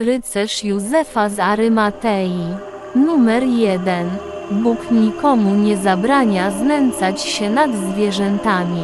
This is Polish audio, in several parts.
Rycerz Józefa z Arymatei. Numer 1. Bóg nikomu nie zabrania znęcać się nad zwierzętami.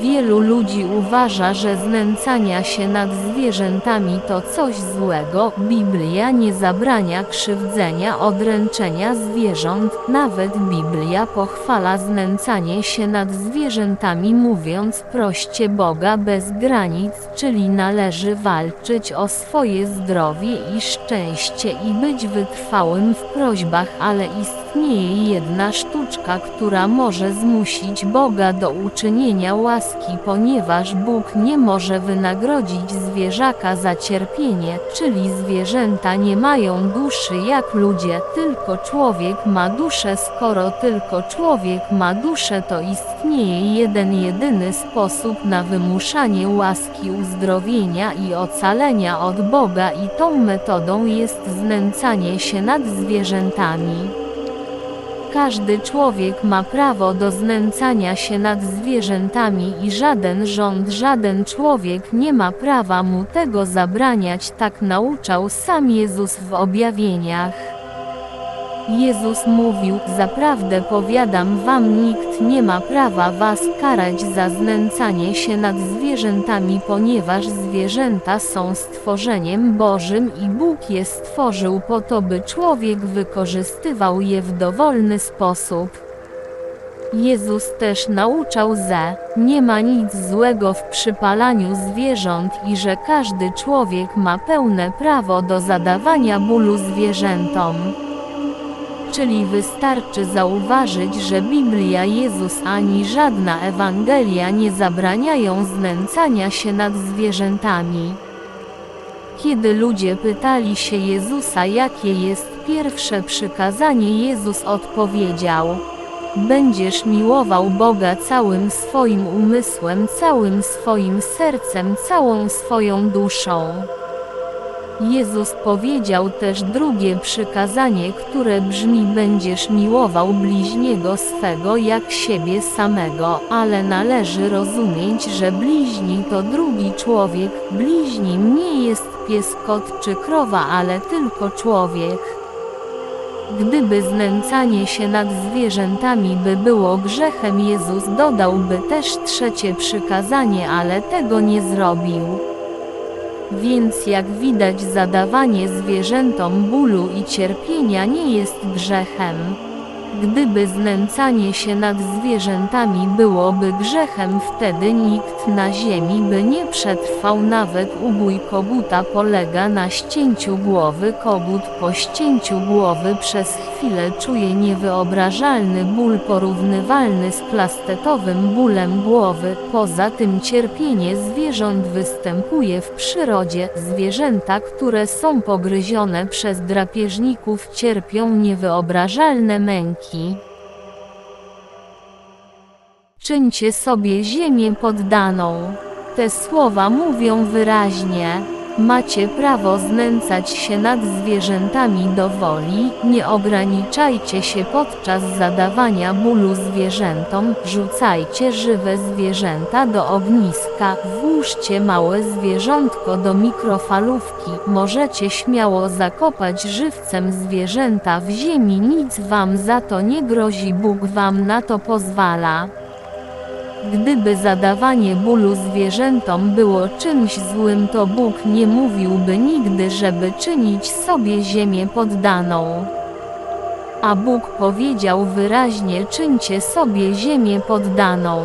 Wielu ludzi uważa, że znęcania się nad zwierzętami to coś złego. Biblia nie zabrania krzywdzenia, odręczenia zwierząt. Nawet Biblia pochwala znęcanie się nad zwierzętami, mówiąc proście Boga bez granic, czyli należy walczyć o swoje zdrowie i szczęście i być wytrwałym w prośbach, ale istnieje jedna sztuczka, która może zmusić Boga do uczynienia łaski, ponieważ Bóg nie może wynagrodzić zwierzaka za cierpienie, czyli zwierzęta nie mają duszy jak ludzie, tylko człowiek ma duszę. Skoro tylko człowiek ma duszę, to istnieje jeden jedyny sposób na wymuszanie łaski uzdrowienia i ocalenia od Boga i tą metodą jest znęcanie się nad zwierzętami. Każdy człowiek ma prawo do znęcania się nad zwierzętami i żaden rząd, żaden człowiek nie ma prawa mu tego zabraniać, tak nauczał sam Jezus w objawieniach. Jezus mówił, zaprawdę powiadam wam nikt nie ma prawa was karać za znęcanie się nad zwierzętami, ponieważ zwierzęta są stworzeniem Bożym i Bóg je stworzył po to, by człowiek wykorzystywał je w dowolny sposób. Jezus też nauczał, że nie ma nic złego w przypalaniu zwierząt i że każdy człowiek ma pełne prawo do zadawania bólu zwierzętom. Czyli wystarczy zauważyć, że Biblia Jezus ani żadna Ewangelia nie zabraniają znęcania się nad zwierzętami. Kiedy ludzie pytali się Jezusa, jakie jest pierwsze przykazanie, Jezus odpowiedział: Będziesz miłował Boga całym swoim umysłem, całym swoim sercem, całą swoją duszą. Jezus powiedział też drugie przykazanie, które brzmi: Będziesz miłował bliźniego swego jak siebie samego, ale należy rozumieć, że bliźni to drugi człowiek. Bliźnim nie jest pies, kot czy krowa, ale tylko człowiek. Gdyby znęcanie się nad zwierzętami by było grzechem, Jezus dodałby też trzecie przykazanie, ale tego nie zrobił. Więc jak widać zadawanie zwierzętom bólu i cierpienia nie jest grzechem. Gdyby znęcanie się nad zwierzętami byłoby grzechem, wtedy nikt na ziemi by nie przetrwał. Nawet ubój koguta polega na ścięciu głowy. Kogut po ścięciu głowy przez chwilę czuje niewyobrażalny ból porównywalny z plastetowym bólem głowy. Poza tym cierpienie zwierząt występuje w przyrodzie. Zwierzęta, które są pogryzione przez drapieżników cierpią niewyobrażalne męki. Czyńcie sobie ziemię poddaną. Te słowa mówią wyraźnie. Macie prawo znęcać się nad zwierzętami do woli, nie ograniczajcie się podczas zadawania bólu zwierzętom, rzucajcie żywe zwierzęta do ogniska, włóżcie małe zwierzątko do mikrofalówki, możecie śmiało zakopać żywcem zwierzęta w ziemi, nic wam za to nie grozi, Bóg wam na to pozwala. Gdyby zadawanie bólu zwierzętom było czymś złym, to Bóg nie mówiłby nigdy, żeby czynić sobie ziemię poddaną. A Bóg powiedział wyraźnie: czyńcie sobie ziemię poddaną.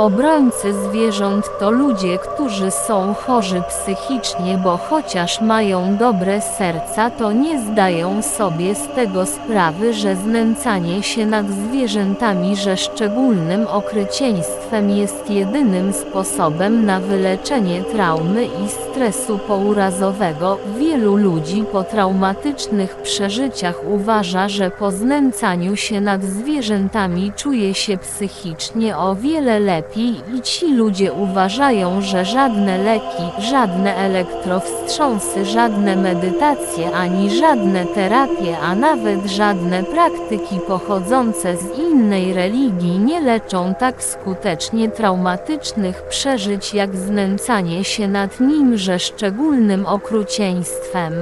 Obrońcy zwierząt to ludzie, którzy są chorzy psychicznie, bo chociaż mają dobre serca, to nie zdają sobie z tego sprawy, że znęcanie się nad zwierzętami, że szczególnym okrycieństwem jest jedynym sposobem na wyleczenie traumy i stresu pourazowego. Wielu ludzi po traumatycznych przeżyciach uważa, że po znęcaniu się nad zwierzętami czuje się psychicznie o wiele lepiej lepiej i ci ludzie uważają, że żadne leki, żadne elektrowstrząsy, żadne medytacje ani żadne terapie, a nawet żadne praktyki pochodzące z innej religii nie leczą tak skutecznie traumatycznych przeżyć jak znęcanie się nad nimże szczególnym okrucieństwem.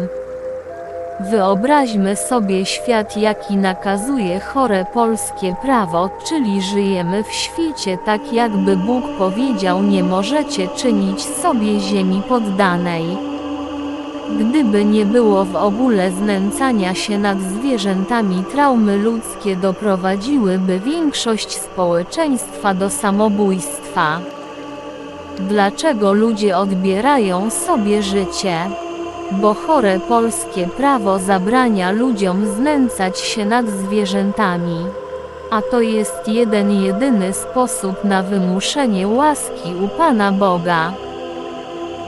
Wyobraźmy sobie świat jaki nakazuje chore polskie prawo, czyli żyjemy w świecie tak jakby Bóg powiedział nie możecie czynić sobie ziemi poddanej. Gdyby nie było w ogóle znęcania się nad zwierzętami, traumy ludzkie doprowadziłyby większość społeczeństwa do samobójstwa. Dlaczego ludzie odbierają sobie życie? Bo chore polskie prawo zabrania ludziom znęcać się nad zwierzętami. A to jest jeden jedyny sposób na wymuszenie łaski u Pana Boga.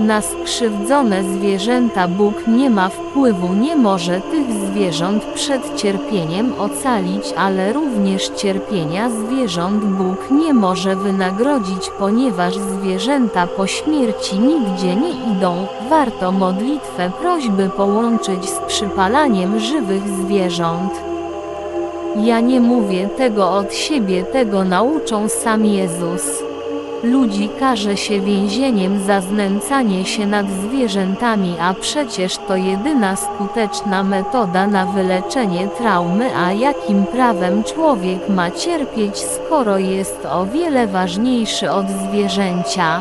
Na skrzywdzone zwierzęta Bóg nie ma wpływu, nie może tych zwierząt przed cierpieniem ocalić, ale również cierpienia zwierząt Bóg nie może wynagrodzić, ponieważ zwierzęta po śmierci nigdzie nie idą. Warto modlitwę prośby połączyć z przypalaniem żywych zwierząt. Ja nie mówię tego od siebie, tego nauczą sam Jezus. Ludzi karze się więzieniem za znęcanie się nad zwierzętami, a przecież to jedyna skuteczna metoda na wyleczenie traumy, a jakim prawem człowiek ma cierpieć, skoro jest o wiele ważniejszy od zwierzęcia?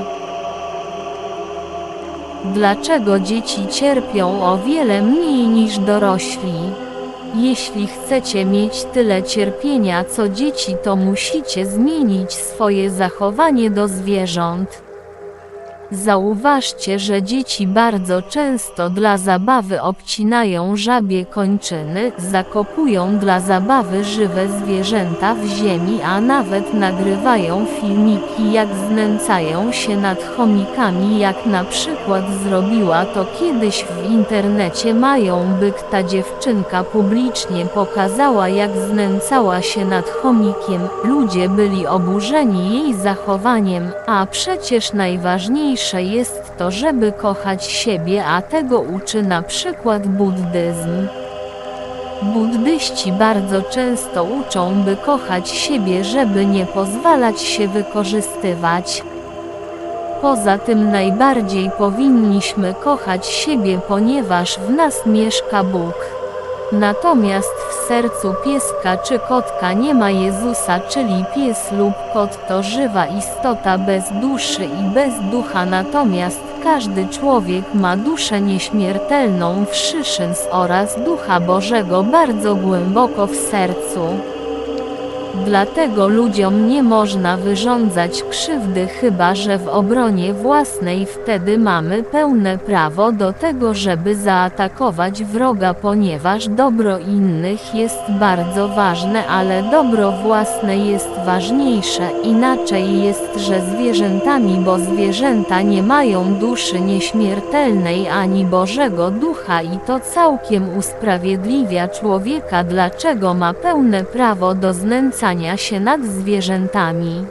Dlaczego dzieci cierpią o wiele mniej niż dorośli? Jeśli chcecie mieć tyle cierpienia co dzieci, to musicie zmienić swoje zachowanie do zwierząt. Zauważcie, że dzieci bardzo często dla zabawy obcinają żabie kończyny, zakopują dla zabawy żywe zwierzęta w ziemi, a nawet nagrywają filmiki jak znęcają się nad chomikami, jak na przykład zrobiła to kiedyś w internecie mają byk. Ta dziewczynka publicznie pokazała jak znęcała się nad chomikiem, ludzie byli oburzeni jej zachowaniem, a przecież najważniejsze Najważniejsze jest to, żeby kochać siebie, a tego uczy na przykład buddyzm. Buddyści bardzo często uczą, by kochać siebie, żeby nie pozwalać się wykorzystywać. Poza tym najbardziej powinniśmy kochać siebie, ponieważ w nas mieszka Bóg. Natomiast sercu pieska czy kotka nie ma Jezusa, czyli pies lub kot to żywa istota bez duszy i bez ducha, natomiast każdy człowiek ma duszę nieśmiertelną w szyszyns oraz ducha Bożego bardzo głęboko w sercu. Dlatego ludziom nie można wyrządzać krzywdy chyba że w obronie własnej wtedy mamy pełne prawo do tego żeby zaatakować wroga ponieważ dobro innych jest bardzo ważne ale dobro własne jest ważniejsze. Inaczej jest że zwierzętami bo zwierzęta nie mają duszy nieśmiertelnej ani Bożego Ducha i to całkiem usprawiedliwia człowieka. Dlaczego ma pełne prawo do znęcania się nad zwierzętami.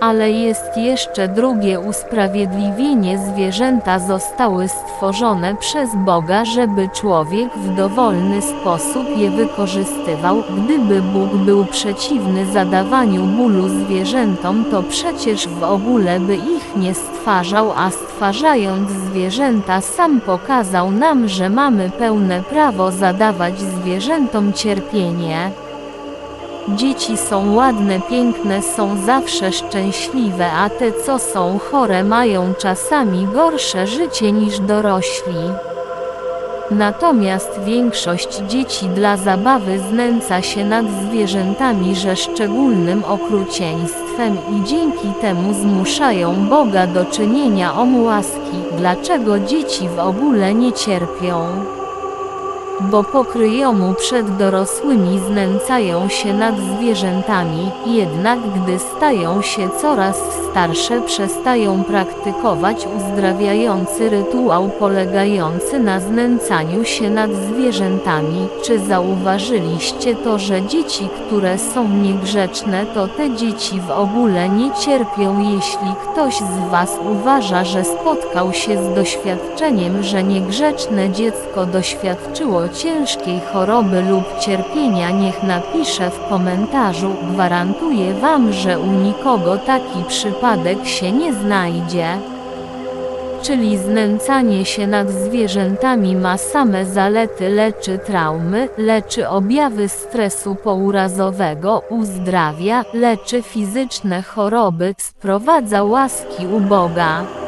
Ale jest jeszcze drugie usprawiedliwienie zwierzęta zostały stworzone przez Boga, żeby człowiek w dowolny sposób je wykorzystywał. Gdyby Bóg był przeciwny zadawaniu bólu zwierzętom, to przecież w ogóle by ich nie stwarzał, a stwarzając zwierzęta sam pokazał nam, że mamy pełne prawo zadawać zwierzętom cierpienie. Dzieci są ładne, piękne, są zawsze szczęśliwe, a te co są chore mają czasami gorsze życie niż dorośli. Natomiast większość dzieci dla zabawy znęca się nad zwierzętami że szczególnym okrucieństwem i dzięki temu zmuszają Boga do czynienia łaski. Dlaczego dzieci w ogóle nie cierpią? Bo pokryjomu przed dorosłymi znęcają się nad zwierzętami, jednak gdy stają się coraz starsze przestają praktykować uzdrawiający rytuał polegający na znęcaniu się nad zwierzętami. Czy zauważyliście to, że dzieci, które są niegrzeczne, to te dzieci w ogóle nie cierpią, jeśli ktoś z Was uważa, że spotkał się z doświadczeniem, że niegrzeczne dziecko doświadczyło ciężkiej choroby lub cierpienia, niech napisze w komentarzu. Gwarantuję Wam, że u nikogo taki przypadek się nie znajdzie. Czyli znęcanie się nad zwierzętami ma same zalety, leczy traumy, leczy objawy stresu pourazowego, uzdrawia, leczy fizyczne choroby, sprowadza łaski u Boga.